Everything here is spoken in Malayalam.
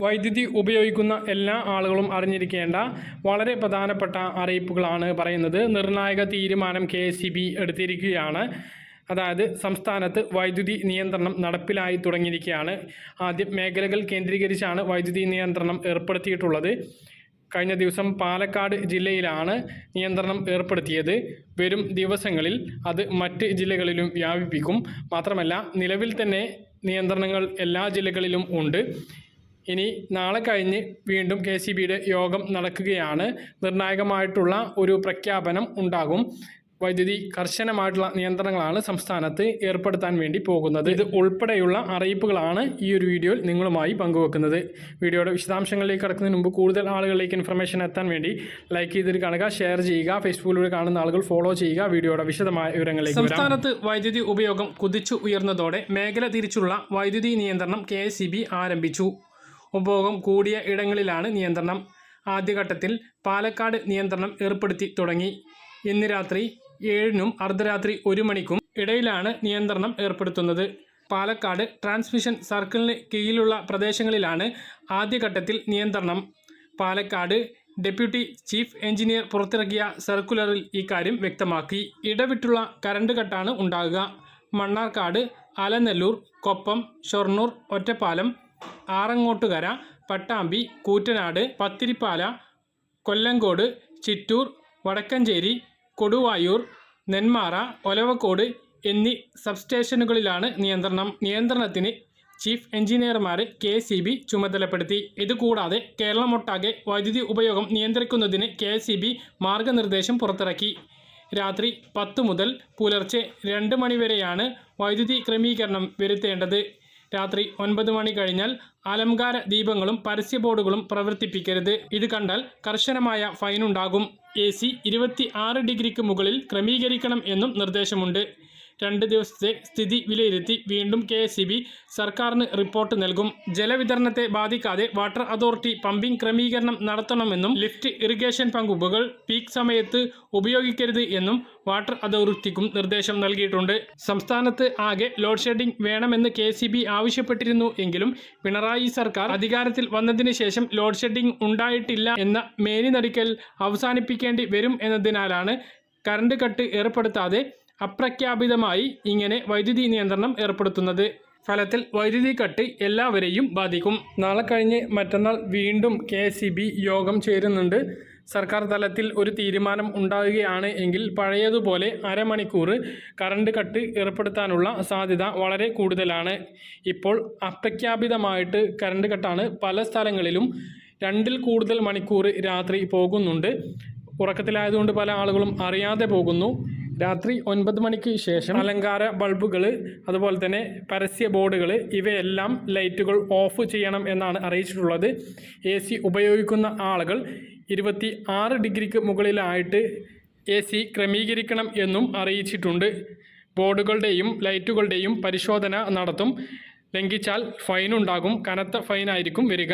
വൈദ്യുതി ഉപയോഗിക്കുന്ന എല്ലാ ആളുകളും അറിഞ്ഞിരിക്കേണ്ട വളരെ പ്രധാനപ്പെട്ട അറിയിപ്പുകളാണ് പറയുന്നത്. നിർണായക തീരുമാനം കെ എടുത്തിരിക്കുകയാണ്. അതായത് സംസ്ഥാനത്ത് വൈദ്യുതി നിയന്ത്രണം നടപ്പിലായി തുടങ്ങിയിരിക്കുകയാണ്. ആദ്യം മേഖലകൾ കേന്ദ്രീകരിച്ചാണ് വൈദ്യുതി നിയന്ത്രണം ഏർപ്പെടുത്തിയിട്ടുള്ളത്. കഴിഞ്ഞ ദിവസം പാലക്കാട് ജില്ലയിലാണ് നിയന്ത്രണം ഏർപ്പെടുത്തിയത്. വരും ദിവസങ്ങളിൽ അത് മറ്റ് ജില്ലകളിലും വ്യാപിപ്പിക്കും. മാത്രമല്ല നിലവിൽ തന്നെ നിയന്ത്രണങ്ങൾ എല്ലാ ജില്ലകളിലും ഉണ്ട്. ഇനി നാളെ കഴിഞ്ഞ് വീണ്ടും കെ സി ബിയുടെ യോഗം നടക്കുകയാണ്. നിർണായകമായിട്ടുള്ള ഒരു പ്രഖ്യാപനം ഉണ്ടാകും. വൈദ്യുതി കർശനമായിട്ടുള്ള നിയന്ത്രണങ്ങളാണ് സംസ്ഥാനത്ത് ഏർപ്പെടുത്താൻ വേണ്ടി പോകുന്നത്. ഇത് ഉൾപ്പെടെയുള്ള അറിയിപ്പുകളാണ് ഈ ഒരു വീഡിയോയിൽ നിങ്ങളുമായി പങ്കുവെക്കുന്നത്. വീഡിയോയുടെ വിശദാംശങ്ങളിലേക്ക് കടക്കുന്നതിന് മുമ്പ് കൂടുതൽ ആളുകളിലേക്ക് ഇൻഫർമേഷൻ എത്താൻ വേണ്ടി ലൈക്ക് ചെയ്തിട്ട് കാണുക ഷെയർ ചെയ്യുക ഫേസ്ബുക്കിലൂടെ കാണുന്ന ആളുകൾ ഫോളോ ചെയ്യുക. വീഡിയോയുടെ വിശദമായ വിവരങ്ങളിലേക്ക് സംസ്ഥാനത്ത് വൈദ്യുതി ഉപയോഗം കുതിച്ചു ഉയർന്നതോടെ മേഖല തിരിച്ചുള്ള വൈദ്യുതി നിയന്ത്രണം കെ ആരംഭിച്ചു. ഉപഭോഗം കൂടിയ ഇടങ്ങളിലാണ് നിയന്ത്രണം. ആദ്യഘട്ടത്തിൽ പാലക്കാട് നിയന്ത്രണം ഏർപ്പെടുത്തി തുടങ്ങി. ഇന്ന് രാത്രി ഏഴിനും അർദ്ധരാത്രി ഒരു മണിക്കും ഇടയിലാണ് നിയന്ത്രണം ഏർപ്പെടുത്തുന്നത്. പാലക്കാട് ട്രാൻസ്മിഷൻ സർക്കിളിന് കീഴിലുള്ള പ്രദേശങ്ങളിലാണ് ആദ്യഘട്ടത്തിൽ നിയന്ത്രണം. പാലക്കാട് ഡെപ്യൂട്ടി ചീഫ് എഞ്ചിനീയർ പുറത്തിറക്കിയ സർക്കുലറിൽ ഇക്കാര്യം വ്യക്തമാക്കി. ഇടവിട്ടുള്ള കറണ്ട് കട്ടാണ് ഉണ്ടാകുക. മണ്ണാർക്കാട് അലനെല്ലൂർ കൊപ്പം ഷൊർണൂർ ഒറ്റപ്പാലം ആറങ്ങോട്ടുകര പട്ടാമ്പി കൂറ്റനാട് പത്തിരിപ്പാല കൊല്ലങ്കോട് ചിറ്റൂർ വടക്കഞ്ചേരി കൊടുവായൂർ നെന്മാറ ഒലവക്കോട് എന്നീ സബ്സ്റ്റേഷനുകളിലാണ് നിയന്ത്രണം. നിയന്ത്രണത്തിന് ചീഫ് എഞ്ചിനീയർമാരെ കെ സി ബി ചുമതലപ്പെടുത്തി. ഇതുകൂടാതെ കേരളമൊട്ടാകെ വൈദ്യുതി ഉപയോഗം നിയന്ത്രിക്കുന്നതിന് കെ സി ബി മാർഗനിർദ്ദേശം പുറത്തിറക്കി. രാത്രി പത്ത് മുതൽ പുലർച്ചെ രണ്ട് മണിവരെയാണ് വൈദ്യുതി ക്രമീകരണം വരുത്തേണ്ടത്. രാത്രി ഒൻപത് മണി കഴിഞ്ഞാൽ അലങ്കാര ദീപങ്ങളും പരസ്യ ബോർഡുകളും പ്രവർത്തിപ്പിക്കരുത്. ഇത് കണ്ടാൽ കർശനമായ ഫൈനുണ്ടാകും. എ സി ഇരുപത്തി ആറ് ഡിഗ്രിക്ക് മുകളിൽ ക്രമീകരിക്കണം എന്നും നിർദ്ദേശമുണ്ട്. രണ്ട് ദിവസത്തെ സ്ഥിതി വിലയിരുത്തി വീണ്ടും കെ സർക്കാരിന് റിപ്പോർട്ട് നൽകും. ജലവിതരണത്തെ ബാധിക്കാതെ വാട്ടർ അതോറിറ്റി പമ്പിംഗ് ക്രമീകരണം നടത്തണമെന്നും ലിഫ്റ്റ് ഇറിഗേഷൻ പമ്പുകൾ പീക്ക് സമയത്ത് ഉപയോഗിക്കരുത് എന്നും വാട്ടർ അതോറിറ്റിക്കും നിർദ്ദേശം നൽകിയിട്ടുണ്ട്. സംസ്ഥാനത്ത് ആകെ ലോഡ് ഷെഡിംഗ് വേണമെന്ന് കെ ആവശ്യപ്പെട്ടിരുന്നു എങ്കിലും പിണറായി സർക്കാർ അധികാരത്തിൽ വന്നതിന് ശേഷം ലോഡ് ഷെഡിംഗ് ഉണ്ടായിട്ടില്ല എന്ന മേനി നടിക്കൽ അവസാനിപ്പിക്കേണ്ടി വരും എന്നതിനാലാണ് കറണ്ട് കട്ട് ഏർപ്പെടുത്താതെ അപ്രഖ്യാപിതമായി ഇങ്ങനെ വൈദ്യുതി നിയന്ത്രണം ഏർപ്പെടുത്തുന്നത്. ഫലത്തിൽ വൈദ്യുതി കട്ട് എല്ലാവരെയും ബാധിക്കും. നാളെ കഴിഞ്ഞ് മറ്റന്നാൾ വീണ്ടും കെ യോഗം ചേരുന്നുണ്ട്. സർക്കാർ തലത്തിൽ ഒരു തീരുമാനം ഉണ്ടാകുകയാണ് എങ്കിൽ പഴയതുപോലെ അരമണിക്കൂർ കറണ്ട് കട്ട് ഏർപ്പെടുത്താനുള്ള സാധ്യത വളരെ കൂടുതലാണ്. ഇപ്പോൾ അപ്രഖ്യാപിതമായിട്ട് കറണ്ട് കട്ടാണ് പല സ്ഥലങ്ങളിലും രണ്ടിൽ കൂടുതൽ മണിക്കൂർ രാത്രി പോകുന്നുണ്ട്. ഉറക്കത്തിലായതുകൊണ്ട് പല ആളുകളും അറിയാതെ പോകുന്നു. രാത്രി ഒൻപത് മണിക്ക് ശേഷം അലങ്കാര ബൾബുകൾ അതുപോലെ തന്നെ പരസ്യ ബോർഡുകൾ ഇവയെല്ലാം ലൈറ്റുകൾ ഓഫ് ചെയ്യണം എന്നാണ് അറിയിച്ചിട്ടുള്ളത്. എ സി ഉപയോഗിക്കുന്ന ആളുകൾ ഇരുപത്തി ആറ് ഡിഗ്രിക്ക് മുകളിലായിട്ട് എ സി ക്രമീകരിക്കണം എന്നും അറിയിച്ചിട്ടുണ്ട്. ബോർഡുകളുടെയും ലൈറ്റുകളുടെയും പരിശോധന നടത്തും. ലംഘിച്ചാൽ ഫൈനുണ്ടാകും കനത്ത ഫൈനായിരിക്കും വരിക.